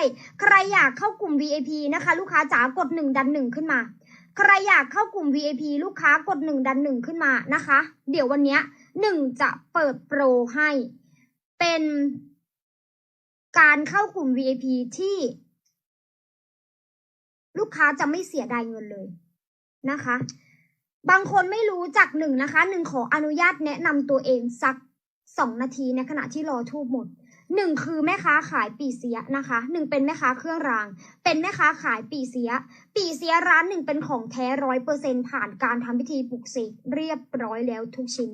ย ใครอยากเข้ากลุ่ม VIP นะคะ ลูกค้าจ๋ากดหนึ่งดันหนึ่งขึ้นมา ใครอยากเข้ากลุ่ม VIP ลูกค้ากดหนึ่งดันหนึ่งขึ้นมานะคะ เดี๋ยววันนี้หนึ่งจะเปิดโปรให้ เป็นการเข้ากลุ่ม VIP ที่ ลูกค้าจะไม่เสียดายเงินเลยนะคะ บางคนไม่รู้จักหนึ่งนะคะหนึ่งขออนุญาตแนะนำตัวเองสักสองนาทีในขณะที่รอทูบหมด หนึ่งคือแม่ค้าขายปีเสียนะคะหนึ่งเป็นแม่ค้าเครื่องราง เป็นแม่ค้าขายปีเสีย ปีเสียร้านหนึ่งเป็นของแท้ร้อยเปอร์เซ็นผ่านการทำพิธีปลุกเสกเรียบร้อยแล้วทุกชิ้น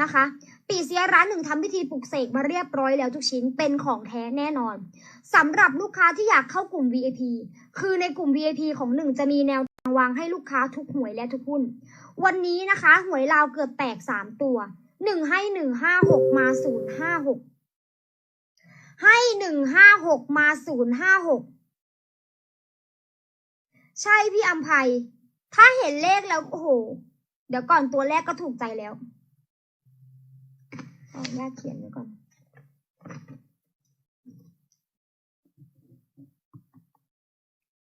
นะคะ ปีเสียร้านหนึ่งทำพิธีปลุกเสกมาเรียบร้อยแล้วทุกชิ้นเป็นของแท้แน่นอนสำหรับลูกค้าที่อยากเข้ากลุ่ม VIP คือในกลุ่ม VIP ของหนึ่งจะมีแนวทางวางให้ลูกค้าทุกหวยและทุกหุ้น วันนี้นะคะ หวยลาวเกือบแตกสามตัวหนึ่งให้หนึ่งห้าหกมาศูนย์ห้าหก ให้หนึ่งห้าหกมาศูนย์ห้าหกใช่พี่อัมภัย ถ้าเห็นเลขแล้วโอ้โห เดี๋ยวก่อนตัวแรกก็ถูกใจแล้วขอาญาตเขียนไว้ก่อน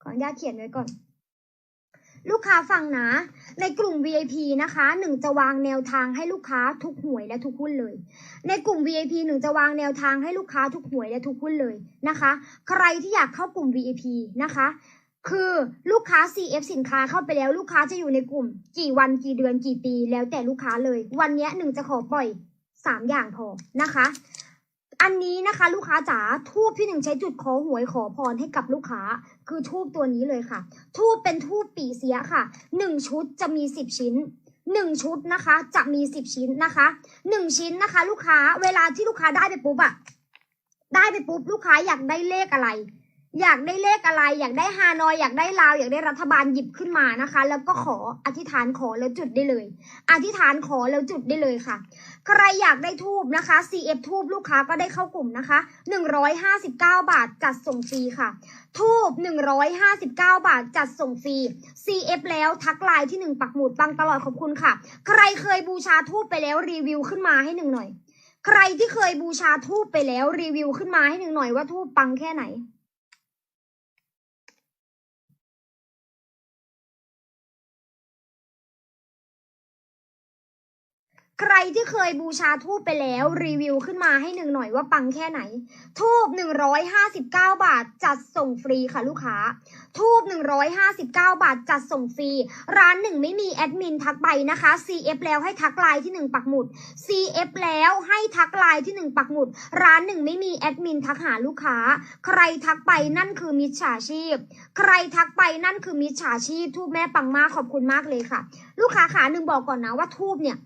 ขออนุญาตเขียนไว้ก่อน ลูกค้าฟังนะ ในกลุ่ม VIP นะคะหนึ่งจะวางแนวทางให้ลูกค้าทุกหวยและทุกหุ้นเลย ในกลุ่ม VIP หนึ่งจะวางแนวทางให้ลูกค้าทุกหวยและทุกหุ้นเลยนะคะ ใครที่อยากเข้ากลุ่ม VIP นะคะ คือลูกค้า CF สินค้าเข้าไปแล้วลูกค้าจะอยู่ในกลุ่ม กี่วันกี่เดือนกี่ปี แล้วแต่ลูกค้าเลย วันนี้หนึ่งจะขอปล่อยสามอย่างพอนะคะ นะคะ ลูกค้าจ๋าทูบพี่หนึ่งใช้จุดขอหวยขอพรให้กับลูกค้า คือทูบตัวนี้เลยค่ะ ทูบเป็นทูบปีเสียค่ะหนึ่งชุดจะมีสิบชิ้นหนึ่งชุดนะคะ จะมีสิบชิ้นนะคะหนึ่งชิ้นนะคะ ลูกค้าเวลาที่ลูกค้าได้ไปปุ๊บอะได้ไปปุ๊บลูกค้าอยากได้เลขอะไร อยากได้เลขอะไร อยากได้ฮานอยอยากได้ลาวอยากได้รัฐบาลหยิบขึ้นมานะคะ แล้วก็ขออธิษฐานขอแล้วจุดได้เลย อธิษฐานขอแล้วจุดได้เลยค่ะ ใครอยากได้ทูบนะคะ CF ทูบลูกค้าก็ได้เข้ากลุ่มนะคะ 159 บาทจัดส่งฟรีค่ะ ทูบ159 บาทจัดส่งฟรี CF แล้วทักไลน์ที่หนึ่งปักหมุดปังตลอดขอบคุณค่ะ ใครเคยบูชาทูบไปแล้วรีวิวขึ้นมาให้หนึ่งหน่อย ใครที่เคยบูชาทูบไปแล้วรีวิวขึ้นมาให้หนึ่งหน่อยว่าทูบปังแค่ไหน ใครที่เคยบูชาทูบไปแล้วรีวิวขึ้นมาให้หนึ่งหน่อยว่าปังแค่ไหน ทูบ159 บาทจัดส่งฟรีค่ะลูกค้า ทูบ159 บาทจัดส่งฟรี ร้านหนึ่งไม่มีแอดมินทักไปนะคะ CF แล้วให้ทักไลน์ที่หนึ่งปักหมุด CF แล้วให้ทักไลน์ที่หนึ่งปักหมุด ร้านหนึ่งไม่มีแอดมินทักหาลูกค้า ใครทักไปนั่นคือมิจฉาชีพ ใครทักไปนั่นคือมิจฉาชีพทูบแม่ปังมากขอบคุณมากเลยค่ะ ลูกค้าขาหนึ่งบอกก่อนนะว่าทูบเนี่ย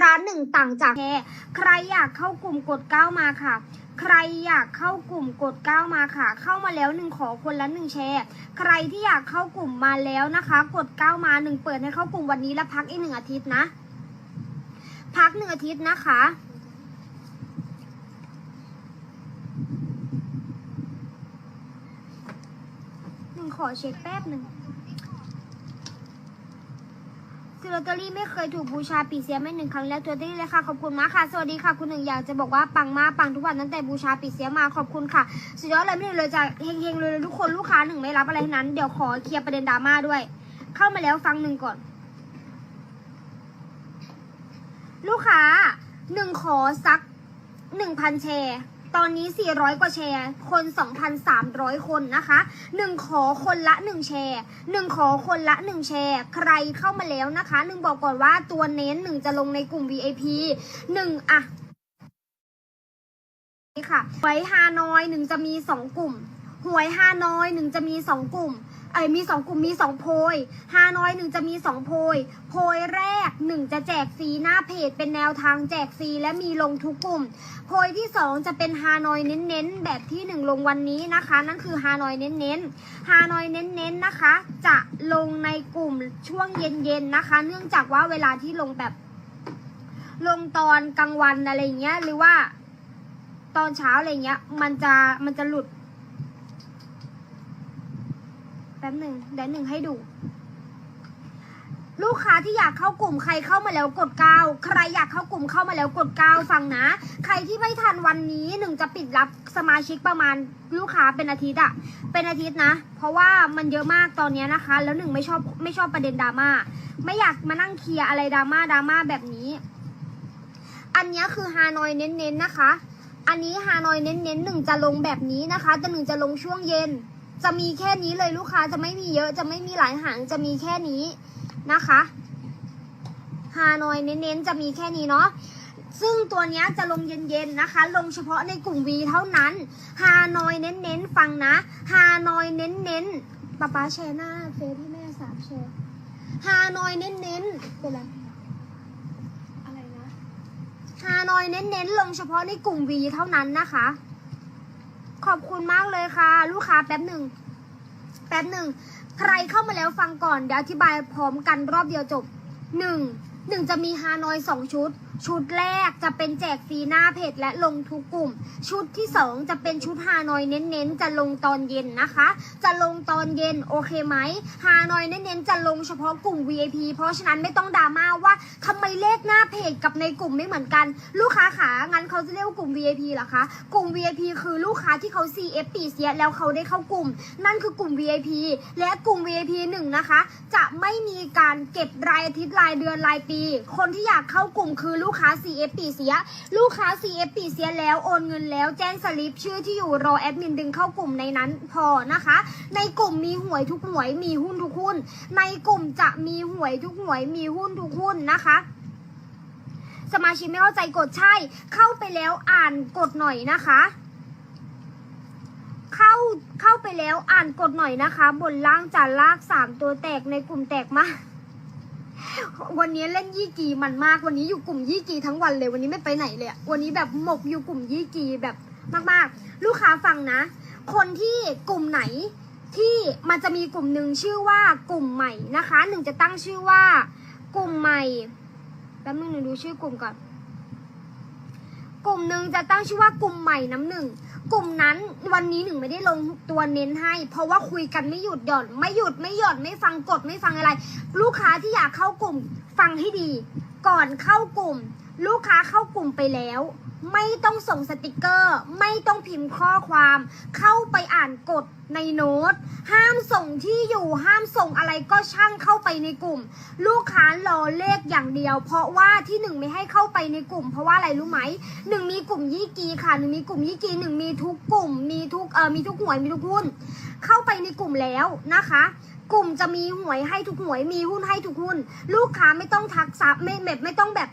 ร้านหนึ่งต่างจากแชร์ใครอยากเข้ากลุ่มกดเก้ามาค่ะ ใครอยากเข้ากลุ่มกดเก้ามาค่ะ เข้ามาแล้วหนึ่งขอคนละหนึ่งแชร์ ใครที่อยากเข้ากลุ่มมาแล้วนะคะ กดเก้ามาหนึ่งเปิดให้เข้ากลุ่มวันนี้แล้วพักอีกหนึ่งอาทิตย์นะ พักหนึ่งอาทิตย์นะคะหนึ่งขอเช็คแป๊บหนึ่ง ซื้อลอตเตอรี่ไม่เคยถูกบูชาปีเสียไม่หนึ่งครั้งแล้วตัวเตอรี่เลยค่ะขอบคุณมากค่ะ สวัสดีค่ะ คุณหนึ่งอยากจะบอกว่าปังมากปังทุกวันตั้งแต่บูชาปีเสียมาขอบคุณค่ะ สุดยอดเลยไม่เลยจะเฮงๆเลยทุกคนลูกค้าหนึ่งไม่รับอะไรนั้น เดี๋ยวขอเคลียร์ประเด็นดราม่าด้วย เข้ามาแล้วฟังหนึ่งก่อน ลูกค้าหนึ่งขอสักหนึ่งพันแชร์ ตอนนี้ 400 กว่าแชร์ คน 2,300 คนนะคะหนึ่งขอคนละหนึ่งแชร์หนึ่งขอคนละหนึ่งแชร์ ใครเข้ามาแล้วนะคะหนึ่งบอกก่อนว่าตัวเน้นหนึ่งจะลงในกลุ่ม VIP หนึ่งอะนี่ค่ะหวยฮานอยหนึ่งจะมีสองกลุ่มหวยฮานอยหนึ่งจะมีสองกลุ่ม เอ้ยมีสองกลุ่มมีสองโพยฮานอยหนึ่งจะมีสองโพย โพยแรกหนึ่งจะแจกฟรีหน้าเพจเป็นแนวทางแจกฟรีและมีลงทุกกลุ่ม โพยที่สองจะเป็นฮานอยเน้นๆ แบบที่หนึ่งลงวันนี้นะคะ นั่นคือฮานอยเน้นๆฮานอยเน้นๆนะคะ จะลงในกลุ่มช่วงเย็นๆนะคะ เนื่องจากว่าเวลาที่ลงแบบลงตอนกลางวันอะไรเงี้ยหรือว่าตอนเช้าอะไรเงี้ยมันจะมันจะหลุด แป๊บหนึ่งเดี๋ยวหนึ่งให้ดู ลูกค้าที่อยากเข้ากลุ่มใครเข้ามาแล้วกดเก้าใครอยากเข้ากลุ่มเข้ามาแล้วกดเก้าฟังนะ ใครที่ไม่ทันวันนี้หนึ่งจะปิดรับสมาชิกประมาณลูกค้าเป็นอาทิตย์อะเป็นอาทิตย์นะ เพราะว่ามันเยอะมากตอนนี้นะคะ แล้วหนึ่งไม่ชอบไม่ชอบประเด็นดราม่าไม่อยากมานั่งเคลียร์อะไรดราม่าดราม่าแบบนี้ อันนี้คือฮานอยเน้นๆนะคะ อันนี้ฮานอยเน้นๆหนึ่งจะลงแบบนี้นะคะแต่หนึ่งจะลงช่วงเย็น จะมีแค่นี้เลยลูกค้าจะไม่มีเยอะจะไม่มีหลายหางจะมีแค่นี้นะคะฮานอยเน้นๆจะมีแค่นี้เนาะซึ่งตัวนี้จะลงเย็นๆนะคะ ลงเฉพาะในกลุ่ม V เท่านั้นฮานอยเน้นๆฟังนะฮานอยเน้นๆป๊าป๊าแชร์หน้าเฟซให้แม่สามแชร์ฮานอยเน้นๆเป็นไรอะไรนะฮานอยเน้นๆลงเฉพาะในกลุ่ม V เท่านั้นนะคะ ขอบคุณมากเลยค่ะ ลูกค้าแป๊บหนึ่งแป๊บหนึ่งใครเข้ามาแล้วฟังก่อนเดี๋ยวอธิบายพร้อมกันรอบเดียวจบหนึ่งหนึ่งจะมีฮานอยสองชุด ชุดแรกจะเป็นแจกฟรีหน้าเพจและลงทุกกลุ่ม ชุดที่สองจะเป็นชุดฮานอยเน้นๆ จะลงตอนเย็นนะคะ จะลงตอนเย็นโอเคไหมฮานอยเน้นๆ จะลงเฉพาะกลุ่ม VIP เพราะฉะนั้นไม่ต้องดราม่าว่าทำไมเลขหน้าเพจกับในกลุ่มไม่เหมือนกัน ลูกค้าขางั้นเขาจะเรียกว่ากลุ่ม VIP เหรอคะ กลุ่ม VIP คือลูกค้าที่เขา CF ปีเสียแล้วเขาได้เข้ากลุ่ม นั่นคือกลุ่ม VIP และกลุ่ม VIP หนึ่งนะคะ จะไม่มีการเก็บรายอาทิตย์รายเดือนรายปี คนที่อยากเข้ากลุ่มคือลููกค้า CF ปีเสีย ลูกค้า CF ปีเสียแล้วโอนเงินแล้วแจ้งสลิปชื่อที่อยู่รอแอดมินดึงเข้ากลุ่มในนั้นพอนะคะ ในกลุ่มมีหวยทุกหวยมีหุ้นทุกหุ้น ในกลุ่มจะมีหวยทุกหวยมีหุ้นทุกหุ้นนะคะสมาชิกไม่เข้าใจกดใช่ เข้าไปแล้วอ่านกดหน่อยนะคะ เข้าเข้าไปแล้วอ่านกดหน่อยนะคะ บนล่างจานลากสามตัวแตกในกลุ่มแตกมา วันนี้เล่นยี่กีมันมาก วันนี้อยู่กลุ่มยี่กีทั้งวันเลย วันนี้ไม่ไปไหนเลย วันนี้แบบหมกอยู่กลุ่มยี่กีแบบมากๆ ลูกค้าฟังนะ คนที่กลุ่มไหนที่มันจะมีกลุ่มหนึ่งชื่อว่ากลุ่มใหม่นะคะ หนึ่งจะตั้งชื่อว่ากลุ่มใหม่ แป๊บนึงหนึ่งดูชื่อกลุ่มก่อน กลุ่มหนึ่งจะตั้งชื่อว่ากลุ่มใหม่น้ำหนึ่ง กลุ่มนั้นวันนี้หนึ่งไม่ได้ลงตัวเน้นให้ เพราะว่าคุยกันไม่หยุดหย่อน ไม่หยุดไม่หย่อนไม่ฟังกดไม่ฟังอะไร ลูกค้าที่อยากเข้ากลุ่มฟังให้ดี ก่อนเข้ากลุ่ม ลูกค้าเข้ากลุ่มไปแล้ว ไม่ต้องส่งสติกเกอร์ ไม่ต้องพิมพ์ข้อความ เข้าไปอ่านกฎในโน้ต ห้ามส่งที่อยู่ห้ามส่งอะไรก็ช่างเข้าไปในกลุ่ม ลูกค้ารอเลขอย่างเดียว เพราะว่าที่หนึ่งไม่ให้เข้าไปในกลุ่ม เพราะว่าอะไรรู้ไหมหนึ่งมีกลุ่มยี่กีค่ะหนึ่งมีกลุ่มยี่กีหนึ่งมีทุกกลุ่ม มีทุกเอ่อมีทุกหวยมีทุกหุ้น เข้าไปในกลุ่มแล้วนะคะกลุ่มจะมีหวยให้ทุกหวยมีหุ้นให้ทุกหุ้น ลูกค้าไม่ต้องทักซับไม่แบบไม่ต้องแบบ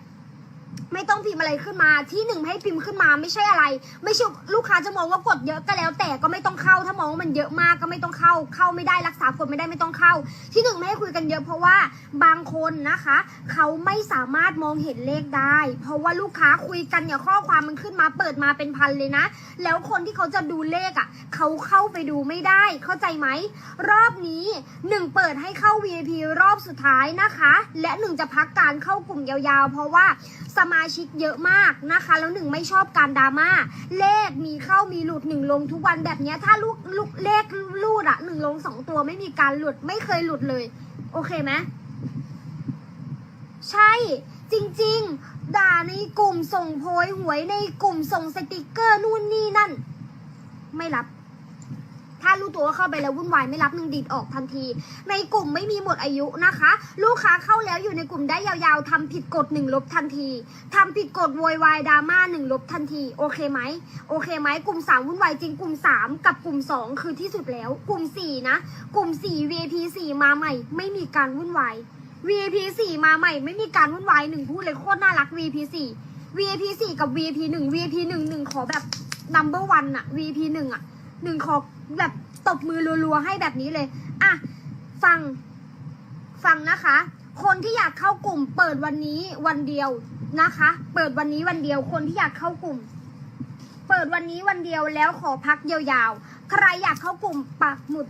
ไม่ต้องพิมพ์อะไรขึ้นมา ที่หนึ่งให้พิมพ์ขึ้นมาไม่ใช่อะไร ไม่ใช่ลูกค้าจะมองว่ากดเยอะก็แล้ว แต่ก็ไม่ต้องเข้า ถ้ามองว่ามันเยอะมากก็ไม่ต้องเข้า เข้าไม่ได้รักษากฎไม่ได้ไม่ต้องเข้า ที่หนึ่งไม่ให้คุยกันเยอะเพราะว่าบางคนนะคะ เขาไม่สามารถมองเห็นเลขได้ เพราะว่าลูกค้าคุยกันเนี่ยข้อความมันขึ้นมาเปิดมาเป็นพันเลยนะ แล้วคนที่เขาจะดูเลขอะเขาเข้าไปดูไม่ได้ เข้าใจไหมรอบนี้หนึ่งเปิดให้เข้า VIP รอบสุดท้ายนะคะ และหนึ่งจะพักการเข้ากลุ่มยาวๆ เพราะว่าสมาชิกเยอะมากนะคะ แล้วหนึ่งไม่ชอบการดราม่าเลขมีเข้ามีหลุดหนึ่งลงทุกวันแบบนี้ถ้าลูกลูกเลขลูดอะหนึ่งลงสองตัวไม่มีการหลุดไม่เคยหลุดเลย โอเคไหมใช่จริงๆ ด่าในกลุ่มส่งโพยหวยในกลุ่มส่งสติกเกอร์นู่นนี่นั่น ไม่รับ ถ้ารู้ตัวว่าเข้าไปแล้ววุ่นวายไม่รับหนึ่งดีดออกทันที ในกลุ่มไม่มีหมดอายุนะคะ ลูกค้าเข้าแล้วอยู่ในกลุ่มได้ยาวๆทำผิดกฎหนึ่งลบทันทีทำผิดกฎโวยวายดราม่าหนึ่งลบทันที โอเคไหมโอเคไหมกลุ่มสามวุ่นวายจริงกลุ่มสามกับกลุ่มสองคือที่สุดแล้ว กลุ่มสี่นะ กลุ่มสี่ VIP สี่มาใหม่ ไม่มีการวุ่นวาย VIP สี่มาใหม่ ไม่มีการวุ่นวายหนึ่งพูดเลยโคตรน่ารัก VIP สี่ VIP สี่กับ VIP หนึ่ง VIP หนึ่งหนึ่งขอแบบ number one อะ VIP หนึ่งอะ หนึ่งขอแบบตบมือรัวๆให้แบบนี้เลย อะ ฟัง ฟังนะคะ คนที่อยากเข้ากลุ่ม เปิดวันนี้วันเดียวนะคะ เปิดวันนี้วันเดียว คนที่อยากเข้ากลุ่ม เปิดวันนี้วันเดียวแล้วขอพักยาวๆ ใครอยากเข้ากลุ่มปักหมุด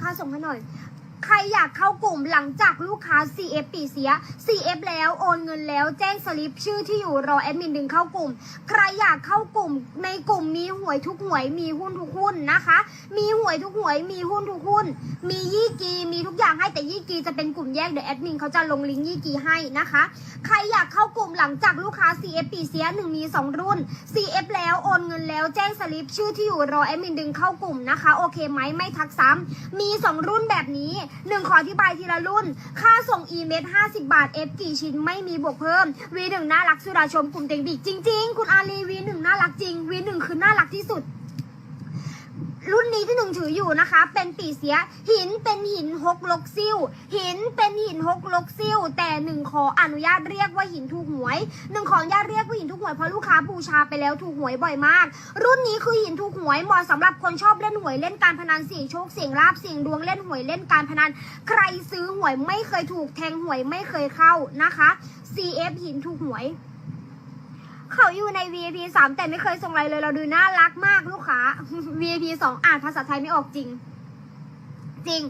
ค่าส่งให้หน่อย ใครอยากเข้ากลุ่มหลังจากลูกค้า CF ปีเสีย CF แล้วโอนเงินแล้วแจ้งสลิปชื่อที่อยู่รอแอดมินดึงเข้ากลุ่ม ใครอยากเข้ากลุ่มในกลุ่มมีหวยทุกหวยมีหุ้นทุกหุ้นนะคะ มีหวยทุกหวยมีหุ้นทุกหุ้น มียี่กีมีทุกอย่างให้แต่ยี่กีจะเป็นกลุ่มแยกเดี๋ยวแอดมินเขาจะลงลิงก์ยี่กีให้นะคะ ใครอยากเข้ากลุ่มหลังจากลูกค้า CF ปีเสียหนึ่งมี2รุ่น CF แล้วโอนเงินแล้วแจ้งสลิปชื่อที่อยู่รอแอดมินดึงเข้ากลุ่มนะคะโอเคไหมไม่ทักซ้ำมี 2 รุ่นแบบนี้หนึ่งขออธิบายทีละรุ่น ค่าส่งอีเมล50 บาท F กี่ชิ้นไม่มีบวกเพิ่ม V1 น่ารักสุดาชมกลุ่มเต็งบีจริง ๆ คุณอารี V1 น่ารักจริง V1 คือน่ารักที่สุด รุ่นนี้ที่หนึ่งถืออยู่นะคะ เป็นปีเสีย หินเป็นหินฮกลกซิ่วหินเป็นหินฮกลกซิ่วแต่หนึ่งขออนุญาตเรียกว่าหินถูกหวยหนึ่งขออนุญาตเรียกว่าหินถูกหวยเพราะลูกค้าบูชาไปแล้วถูกหวยบ่อยมาก รุ่นนี้คือหินถูกหวยเหมาะสำหรับคนชอบเล่นหวยเล่นการพนันเสี่ยงโชคเสี่ยงลาบเสี่ยงดวงเล่นหวยเล่นการพนัน ใครซื้อหวยไม่เคยถูกแทงหวยไม่เคยเข้านะคะ CF หินถูกหวย เขาอยู่ใน VIP 3แต่ไม่เคยส่งอะไรเลย เราดูน่ารักมากลูกค้า VIP 2อ่านภาษาไทยไม่ออกจริง จริง